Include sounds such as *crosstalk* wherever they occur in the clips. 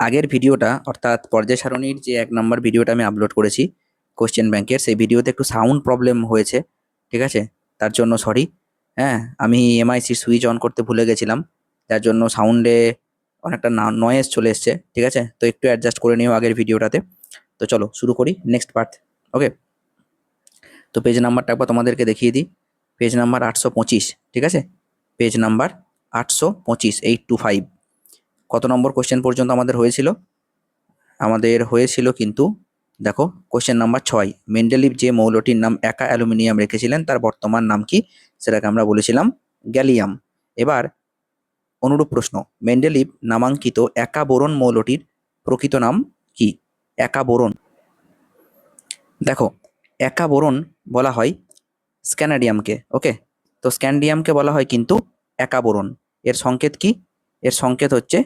আগের ভিডিওটা, অর্থাৎ পর্যায় সারণীর যে এক নম্বর ভিডিওটা আমি আপলোড করেছি কোশ্চেন ব্যাংকের সেই ভিডিওতে একটু সাউন্ড প্রবলেম হয়েছে, ঠিক আছে? তার জন্য সরি হ্যাঁ? আমি এমআইসি সুইচ অন করতে ভুলে গেছিলাম, যার জন্য সাউন্ডে অনেকটা নয়েজ চলে এসছে, ঠিক আছে? তো একটু অ্যাডজাস্ট করে নিও আগের ভিডিওটাতে। তো চলো, শুরু করি নেক্সট পার্ট ওকে তো পেজ নাম্বারটা একবার তোমাদেরকে দেখিয়ে দিই। পেজ নাম্বার আটশো পঁচিশ, ঠিক আছে? পেজ নাম্বার আটশো পঁচিশ এইট টু ফাইভ কত নম্বর কোশ্চেন পর্যন্ত আমাদের হয়েছিল? আমাদের হয়েছিল কিন্তু, দেখো কোশ্চেন নাম্বার ছয় মেন্ডেলিভ যে মৌলটির নাম একা অ্যালুমিনিয়াম রেখেছিলেন, তার বর্তমান নাম কি? সেটাকে আমরা বলেছিলাম গ্যালিয়াম। এবার, অনুরূপ প্রশ্ন মেন্ডেলিভ নামাঙ্কিত একা বোরন মৌলটির প্রকৃত নাম কি? একা বোরন। দেখো, একা বোরন বলা হয় স্ক্যানাডিয়ামকে ওকে তো স্ক্যান্ডিয়ামকে বলা হয় কিন্তু একা বোরন। এর সংকেত কি? এর সংকেত হচ্ছে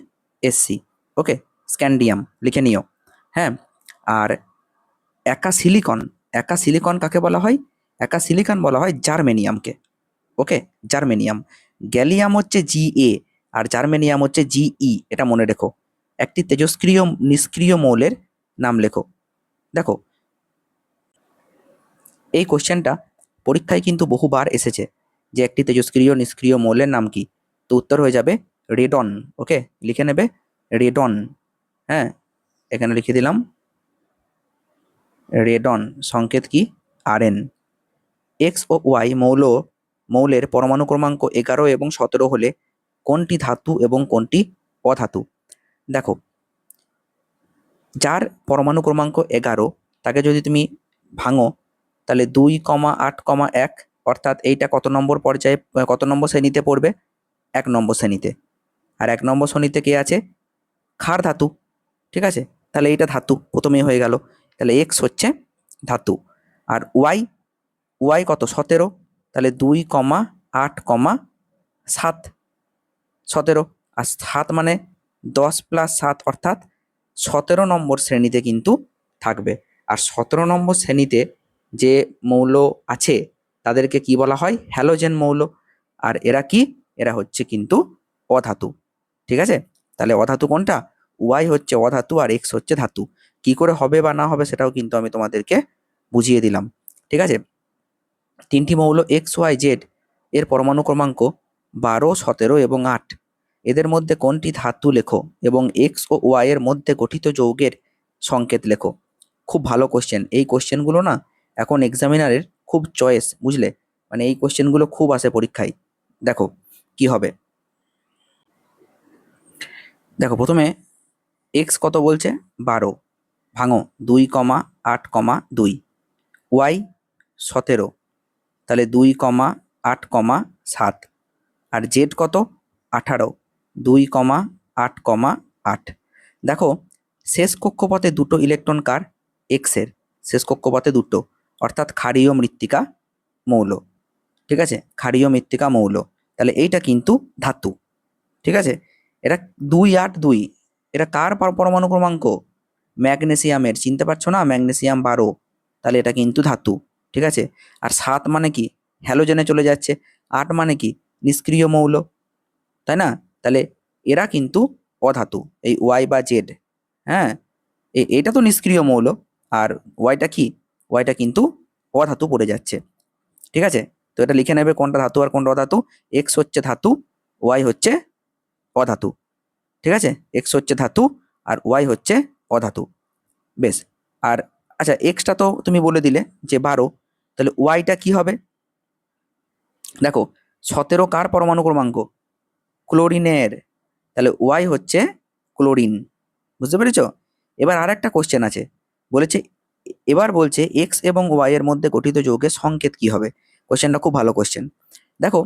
এসসি ওকে স্ক্যান্ডিয়াম লিখে নিও। হ্যাঁ আর একা সিলিকন একা সিলিকন কাকে বলা হয়? একা সিলিকন বলা হয় জার্মেনিয়ামকে ওকে জার্মেনিয়াম গ্যালিয়াম হচ্ছে জি এ আর জার্মেনিয়াম হচ্ছে জিই এটা মনে রেখো। একটি তেজস্ক্রিয়, নিষ্ক্রিয় মৌলের নাম লেখো। দেখো, এই কোশ্চেনটা পরীক্ষায় কিন্তু বহুবার এসেছে যে একটি তেজস্ক্রিয়, নিষ্ক্রিয় মৌলের নাম কি? তো উত্তর হয়ে যাবে রেডন ওকে লিখে নেবে রেডন হ্যাঁ? এখানে লিখে দিলাম রেডন সংকেত কি? আরএন এক্স ও ওয়াই মৌল, মৌলের পরমাণু ক্রমাঙ্ক এগারো এবং সতেরো হলে কোনটি ধাতু এবং কোনটি অধাতু? দেখো, যার পরমাণু ক্রমাঙ্ক এগারো, তাকে যদি তুমি ভাঙো, তাহলে দুই কমা আট কমা এক, অর্থাৎ এইটা কত নম্বর পর্যায়ে, কত নম্বর শ্রেণীতে পড়বে? এক নম্বর শ্রেণীতে। আর এক নম্বর শ্রেণীতে কে আছে? খার ধাতু। ঠিক আছে? তাহলে এইটা ধাতু। প্রথমেই হয়ে গেল। তাহলে এক্স হচ্ছে ধাতু। আর ওয়াই ওয়াই কত? সতেরো। তাহলে দুই কমা আট কমা সাত। সতেরো। আর সাত মানে দশ প্লাস সাত অর্থাৎ সতেরো নম্বর শ্রেণীতে কিন্তু থাকবে। আর সতেরো নম্বর শ্রেণীতে যে মৌল আছে, তাদেরকে কি বলা হয়? হ্যালোজেন মৌল। আর এরা কি? এরা হচ্ছে কিন্তু অধাতু। ঠিক আছে? তাহলে অধাতু কোনটা? ওয়াই হচ্ছে অধাতু আর এক্স হচ্ছে ধাতু। কি করে হবে বা না হবে সেটাও কিন্তু আমি তোমাদেরকে বুঝিয়ে দিলাম। ঠিক আছে? তিনটি মৌল এক্স ওয়াই জেড এর পরমাণু ক্রমাঙ্ক বারো, সতেরো এবং আট। এদের মধ্যে কোনটি ধাতু লেখো এবং এক্স ও ওয়াই এর মধ্যে গঠিত যৌগের সংকেত লেখো? খুব ভালো কোশ্চেন এই কোশ্চেনগুলো না এখন এক্সামিনারের খুব চয়েস বুঝলে? মানে এই কোশ্চেনগুলো খুব আসে পরীক্ষায়। দেখো, কি হবে? দেখো, প্রথমে এক্স কত বলছে? বারো। ভাঙো, দুই কমা আট কমা দুই। ওয়াই সতেরো। তাহলে দুই কমা আট কমা সাত। আর জেড কত? আঠারো। দুই কমা আট কমা আট। দেখো, শেষ কক্ষপথে দুটো ইলেকট্রন কার? এক্সের শেষ কক্ষপথে দুটো। অর্থাৎ ক্ষারীয় মৃত্তিকা মৌল। ঠিক আছে? ক্ষারীয় মৃত্তিকা মৌল। তাহলে এইটা কিন্তু ধাতু। ঠিক আছে? এটা দুই আট দুই। এটা কার পরমাণু ক্রমাঙ্ক? ম্যাগনেসিয়ামের। চিনতে পারছ না? ম্যাগনেসিয়াম বারো। তাহলে এটা কিন্তু ধাতু, ঠিক আছে? আর সাত মানে কি? হ্যালোজেনে চলে যাচ্ছে। আট মানে কি? নিষ্ক্রিয় মৌল, তাই না? তাহলে এরা কিন্তু অধাতু, এই ওয়াই বা জেড হ্যাঁ? এটা তো নিষ্ক্রিয় মৌল, আর ওয়াইটা কি? ওয়াইটা কিন্তু অধাতু পড়ে যাচ্ছে, ঠিক আছে? তো এটা লিখে নেবে কোনটা ধাতু আর কোনটা অধাতু? এক্স হচ্ছে ধাতু, ওয়াই হচ্ছে অধাতু। ঠিক আছে? এক্স হচ্ছে ধাতু আর ওয়াই হচ্ছে অধাতু। বেশ। আর আচ্ছা এক্সটা তো তুমি বলে দিলে যে বারো, তাহলে ওয়াইটা কি হবে? দেখো, সতেরো কার পরমাণু ক্রমাঙ্ক? ক্লোরিনের। তাহলে ওয়াই হচ্ছে ক্লোরিন। বুঝতে পেরেছ? এবার আর একটা কোশ্চেন আছে। বলেছে, এবার বলছে এক্স এবং ওয়াই এর মধ্যে গঠিত যৌগের সংকেত কি হবে? কোশ্চেনটা খুব ভালো কোশ্চেন দেখো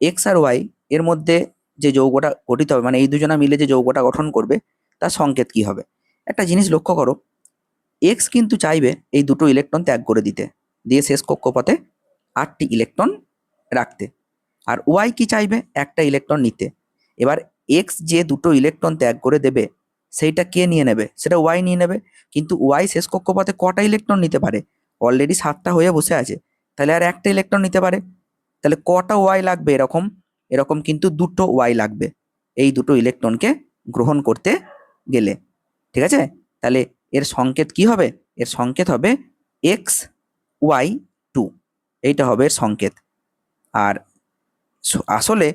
এক্স আর ওয়াই এর মধ্যে যে যৌগটা গঠিত হবে মানে এই দুজনা মিলে যে যৌগটা গঠন করবে, তার সংকেত কি হবে? একটা জিনিস লক্ষ্য করো এক্স কিন্তু চাইবে এই দুটো ইলেকট্রন ত্যাগ করে দিতে, দিয়ে শেষ কক্ষপথে আটটি ইলেকট্রন রাখতে। আর ওয়াই কি চাইবে? একটা ইলেকট্রন নিতে। এবার এক্স যে দুটো ইলেকট্রন ত্যাগ করে দেবে, সেইটা কে নিয়ে নেবে? সেটা ওয়াই নিয়ে নেবে। কিন্তু ওয়াই শেষ কক্ষপথে কটা ইলেকট্রন নিতে পারে? অলরেডি সাতটা হয়ে বসে আছে। তাহলে আর একটা ইলেকট্রন নিতে পারে। তাহলে কটা ওয়াই লাগবে এরকম? এরকম কিন্তু দুটো ওয়াই লাগবে। এই দুটো ইলেকট্রনকে গ্রহণ করতে গেলে। ঠিক আছে? তাহলে এর সংকেত কি হবে? এর সংকেত হবে এক্স ওয়াই টু এইটা হবে এর সংকেত। আর আসলে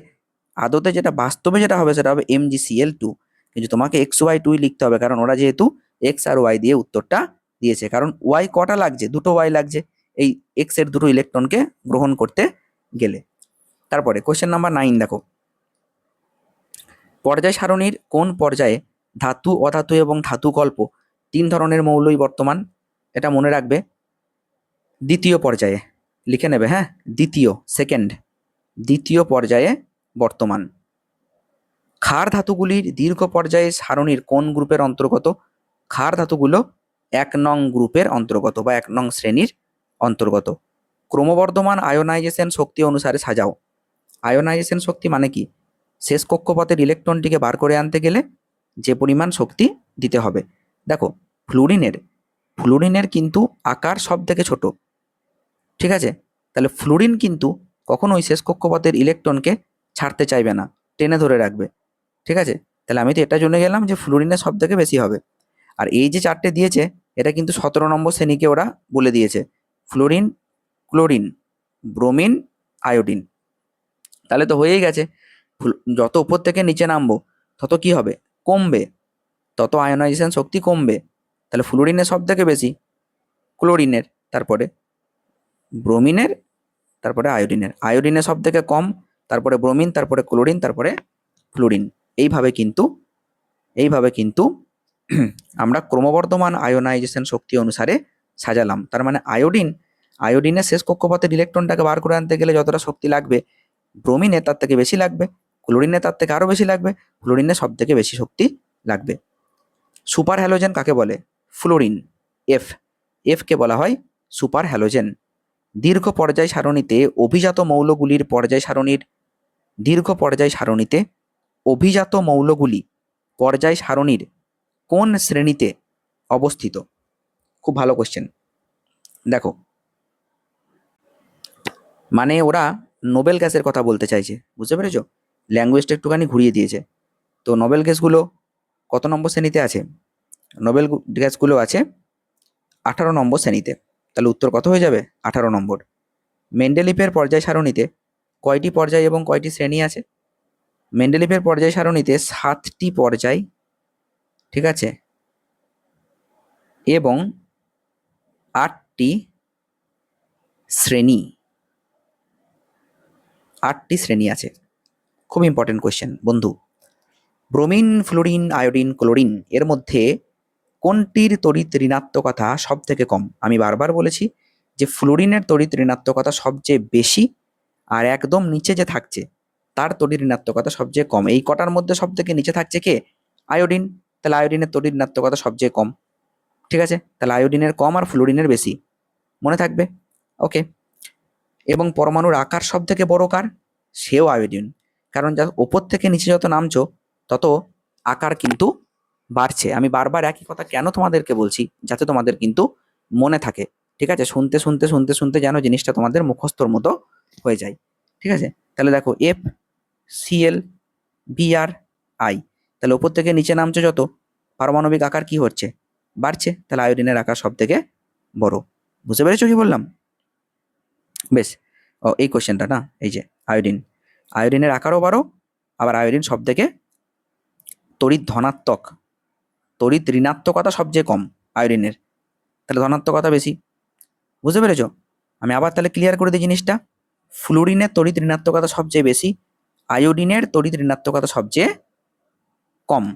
আদতে যেটা বাস্তবে যেটা হবে সেটা হবে এম জি সিএল টু কিন্তু তোমাকে এক্স ওয়াই টুই লিখতে হবে, কারণ ওরা যেহেতু এক্স আর ওয়াই দিয়ে উত্তরটা দিয়েছে। কারণ ওয়াই কটা লাগছে? দুটো ওয়াই লাগছে। এই এক্সের দুটো ইলেকট্রনকে গ্রহণ করতে গেলে। তারপরে কোশ্চেন নাম্বার নাইন দেখো। পর্যায় সারণীর কোন পর্যায়ে ধাতু, অধাতু এবং ধাতু কল্প তিন ধরনের মৌলই বর্তমান? এটা মনে রাখবে। দ্বিতীয় পর্যায়ে লিখে নেবে হ্যাঁ? দ্বিতীয় সেকেন্ড দ্বিতীয় পর্যায়ে বর্তমান। ক্ষার ধাতুগুলির দীর্ঘ পর্যায়ে সারণীর কোন গ্রুপের অন্তর্গত? ক্ষার ধাতুগুলো এক নং গ্রুপের অন্তর্গত বা এক নং শ্রেণির অন্তর্গত। ক্রমবর্ধমান আয়োনাইজেশন শক্তি অনুসারে সাজাও। আয়োনাইজেশন শক্তি মানে কি? শেষ কক্ষপথের ইলেকট্রনটিকে বার করে আনতে গেলে যে পরিমাণ শক্তি দিতে হবে। দেখো, ফ্লুরিনের ফ্লুরিনের কিন্তু আকার সব থেকে ছোট। ঠিক আছে? তাহলে ফ্লুরিন কিন্তু কখনোই শেষ কক্ষপথের ইলেকট্রনকে ছাড়তে চাইবে না, টেনে ধরে রাখবে। ঠিক আছে? তাহলে আমি তো এটা জন্য গেলাম যে ফ্লুরিনের সব থেকে বেশি হবে। আর এই যে চারটে দিয়েছে, এটা কিন্তু সতেরো নম্বর শ্রেণীকে ওরা বলে দিয়েছে। Fluorine, chlorine, bromine, iodine. তাহলে তো হয়েই গেছে। যত উপর থেকে নিচে নামবো, তত কি হবে? কমবে। তত আয়োনাইজেশন শক্তি কমবে। তাহলে ফ্লোরিনের সব থেকে বেশি? ক্লোরিনের, তারপরে ব্রোমিনের, তারপরে আয়োডিনের। আয়োডিনের সব থেকে কম, তারপরে ব্রোমিন, তারপরে ক্লোরিন, তারপরে ফ্লোরিন। এইভাবে কিন্তু এইভাবে কিন্তু *clears throat* আমরা ক্রমবর্ধমান আয়োনাইজেশন শক্তি অনুসারে সাজালাম। তার মানে আয়োডিন, আয়োডিনের শেষ কক্ষপথের ইলেকট্রনটাকে বার করে আনতে গেলে যতটা শক্তি লাগবে ব্রোমিনে তার থেকে বেশি লাগবে ক্লোরিনে তার থেকে আরও বেশি লাগবে ফ্লোরিনে সব থেকে বেশি শক্তি লাগবে। সুপার হ্যালোজেন কাকে বলে? ফ্লোরিন এফ এফকে বলা হয় সুপার হ্যালোজেন দীর্ঘ পর্যায় সারণীতে অভিজাত মৌলগুলির পর্যায় সারণীর, দীর্ঘ পর্যায় সারণীতে অভিজাত মৌলগুলি পর্যায় সারণীর কোন শ্রেণীতে অবস্থিত? খুব ভালো কোশ্চেন দেখো মানে ওরা নোবেল গ্যাসের কথা বলতে চাইছে, বুঝতে পেরেছ? ল্যাঙ্গুয়েজটা একটুখানি ঘুরিয়ে দিয়েছে। তো নোবেল গ্যাসগুলো কত নম্বর শ্রেণীতে আছে? নোবেল গ্যাসগুলো আছে আঠারো নম্বর শ্রেণীতে। তাহলে উত্তর কত হয়ে যাবে? আঠারো নম্বর। মেন্ডেলিফের পর্যায় সারণীতে কয়টি পর্যায় এবং কয়টি শ্রেণি আছে? মেন্ডেলিফের পর্যায় সারণীতে সাতটি পর্যায়, ঠিক আছে? এবং আটটি শ্রেণি। আটটি শ্রেণি আছে। খুব ইম্পর্টেন্ট কোয়েশ্চেন বন্ধু। ব্রোমিন ফ্লোরিন আয়োডিন ক্লোরিন এর মধ্যে কোনটির তড়িৎ ঋণাত্মকতা সব থেকে কম? আমি বারবার বলেছি যে ফ্লোরিনের তড়িৎ ঋণাত্মকতা সবচেয়ে বেশি আর একদম নিচে যে থাকছে, তার তড়িৎ ঋণাত্মকতা সবচেয়ে কম। এই কটার মধ্যে সব থেকে নিচে থাকছে কে? আয়োডিন তাহলে আয়োডিনের তড়িৎ ঋণাত্মকতা সবচেয়ে কম। ঠিক আছে? তাহলে আয়োডিনের কম আর ফ্লোরিনের বেশি। মনে থাকবে? ওকে এবং পরমাণুর আকার সব থেকে বড় কার? সেও আয়োডিন। কারণ যা ওপর থেকে নিচে যত নামছো, তত আকার কিন্তু বাড়ছে। আমি বারবার একই কথা কেন তোমাদেরকে বলছি? যাতে তোমাদের কিন্তু মনে থাকে। ঠিক আছে? শুনতে শুনতে শুনতে শুনতে যেন জিনিসটা তোমাদের মুখস্থর মতো হয়ে যায়। ঠিক আছে? তাহলে দেখো এফ সিএল বিআর আই তাহলে ওপর থেকে নিচে নামছে যত, পারমাণবিক আকার কি হচ্ছে? বাড়ছে। তাহলে আয়োডিনের আকার সব থেকে বড়। বুঝতে পেরেছ কি বললাম? বেশ। ও, এই কোশ্চেনটা না? এই যে আয়োডিন আয়োডিনের আকারও বাড়ো, আবার আয়োডিন সব থেকে তড়িৎ ধনাত্মক। তড়িৎ ঋণাত্মকতা সবচেয়ে কম আয়োডিনের তাহলে ধনাত্মকতা বেশি। বুঝতে পেরেছ? আমি আবার তাহলে ক্লিয়ার করে দিই জিনিসটা। ফ্লুরিনের তড়িৎ ঋণাত্মকতা সবচেয়ে বেশি আয়োডিনের তড়িৎ ঋণাত্মকতা সবচেয়ে কম।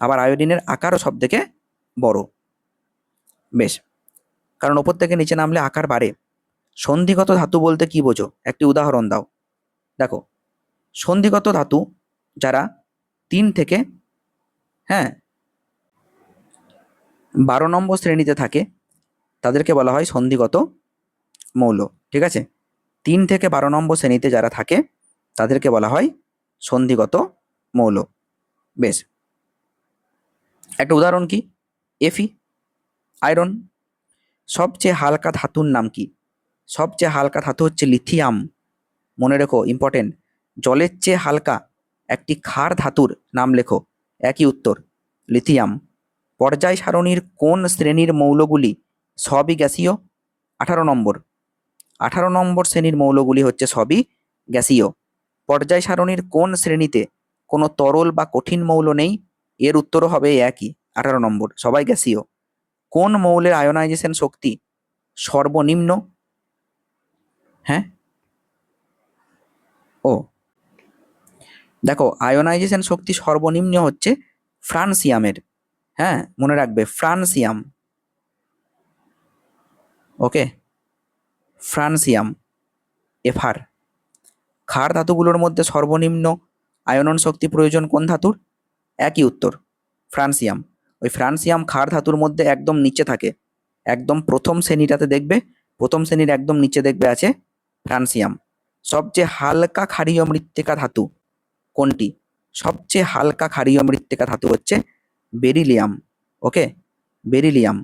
আবার আয়োডিনের আকারও সব থেকে বড়। বেশ। কারণ ওপর থেকে নিচে নামলে আকার বাড়ে। সন্ধিগত ধাতু বলতে কি বোঝো? একটি উদাহরণ দাও। দেখো, সন্ধিগত ধাতু যারা তিন থেকে হ্যাঁ বারো নম্বর শ্রেণীতে থাকে, তাদেরকে বলা হয় সন্ধিগত মৌল, ঠিক আছে? তিন থেকে বারো নম্বর শ্রেণীতে যারা থাকে, তাদেরকে বলা হয় সন্ধিগত মৌল। বেশ। একটা উদাহরণ কি? এফি, আয়রন। সবচেয়ে হালকা ধাতুর নাম কি? সবচেয়ে হালকা ধাতু হচ্ছে লিথিয়াম মনে রেখো ইম্পর্টেন্ট জলের চেয়ে হালকা একটি ক্ষার ধাতুর নাম লেখো, একই উত্তর লিথিয়াম পর্যায় সারণীর কোন শ্রেণির মৌলগুলি সবই গ্যাসীয়? আঠারো নম্বর। আঠারো নম্বর শ্রেণির মৌলগুলি হচ্ছে সবই গ্যাসীয়। পর্যায় সারণীর কোন শ্রেণীতে কোনো তরল বা কঠিন মৌল নেই? এর উত্তরও হবে একই, আঠারো নম্বর, সবাই গ্যাসীয়। কোন মৌলের আয়নাইজেশন শক্তি সর্বনিম্ন হ্যাঁ? ও। দেখো আয়নাইজেশন শক্তি সর্বনিম্ন হচ্ছে ফ্রান্সিয়ামের। হ্যাঁ মনে রাখবে, ফ্রান্সিয়াম। ওকে? ফ্রান্সিয়াম এফার ক্ষার ধাতুগুলোর মধ্যে সর্বনিম্ন আয়নন শক্তি প্রয়োজন কোন ধাতুর? একই উত্তর, ফ্রান্সিয়াম। ওই ফ্রান্সিয়াম ক্ষার ধাতুর মধ্যে একদম নিচে থাকে। একদম প্রথম শ্রেণীটাতে দেখবে, প্রথম শ্রেণির একদম নিচে দেখবে আছে ফ্রান্সিয়াম সবচেয়ে হালকা ক্ষারীয় মৃত্তিকা ধাতু কোনটি? সবচেয়ে হালকা ক্ষারীয় মৃত্তিকা ধাতু হচ্ছে বেরিলিয়াম ওকে বেরিলিয়াম।